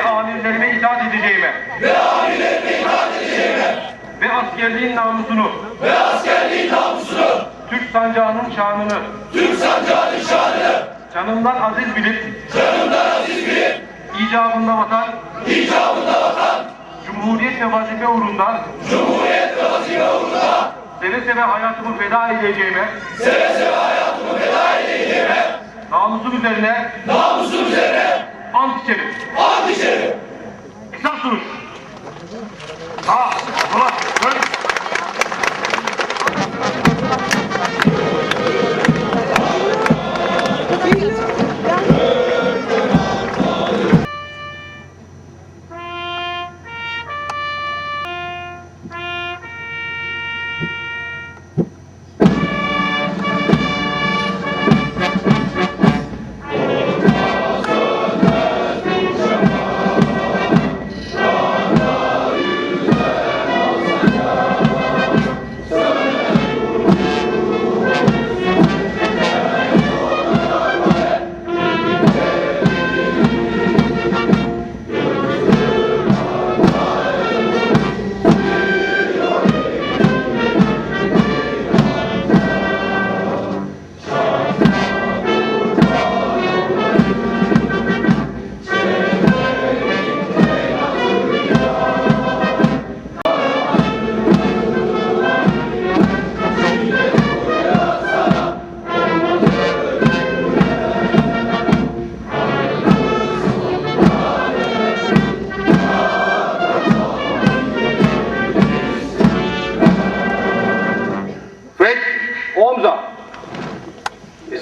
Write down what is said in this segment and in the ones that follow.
ve amirlerime itaat edeceğime. Ve amirlerime itaat edeceğime. Ve askerliğin namusunu. Ve askerliğin namusunu. Türk sancağının şanını. Türk sancağının şanını. Canımdan aziz bilip. Canımdan aziz bilip. İcabında vatan. İcabında vatan. Cumhuriyet ve vazife uğrunda. Cumhuriyet ve vazife uğrunda. Seve seve hayatımı feda edeceğime. Seve seve hayatımı feda edeceğime. Namusum üzerine. Namusum üzerine. Ant içerim. Ant içerim. Esas duruş. Sağ, sola, dön.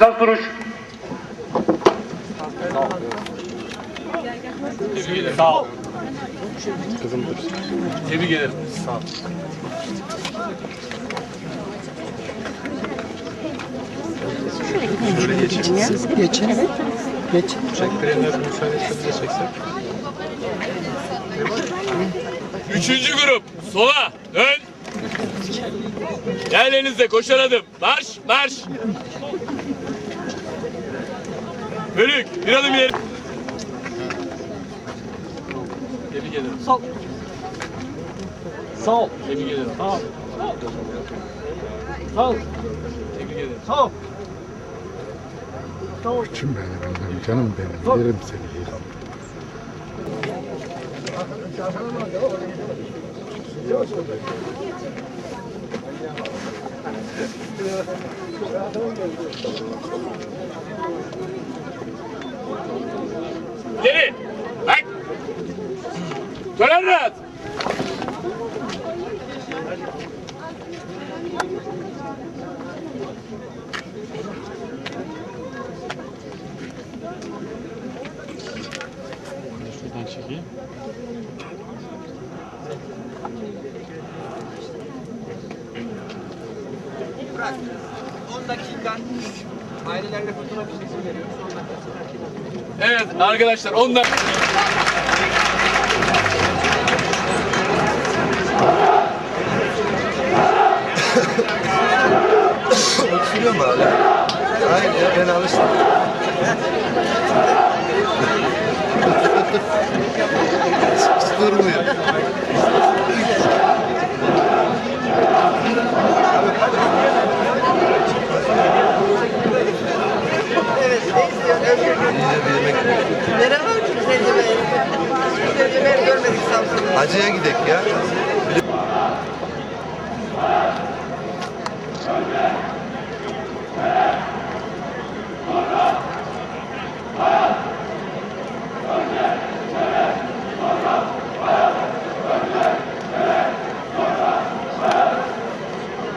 Esas duruş. Sağ ol. Tebrik ederim. Sağ ol. Geçin. Evet. Geçin. Üçüncü grup. Sola. Dön. Yerlerinizde koşar adım. Marş. Marş. Bölük. Bir adım ileri. Tebrik ederim. Sol. Sol. Tebrik ederim. Sol. Sol. Tebrik ederim. Sol. Kim benim benim canım benim yerim seni yerim. Geri. Bak. Döner rahat. Şuradan çekeyim. Bırak. 10 dakika ailelerle fotoğraf çekimi veriyoruz. 10 dakika. Evet arkadaşlar onlar Öksürüyor Hacıya gidek ya.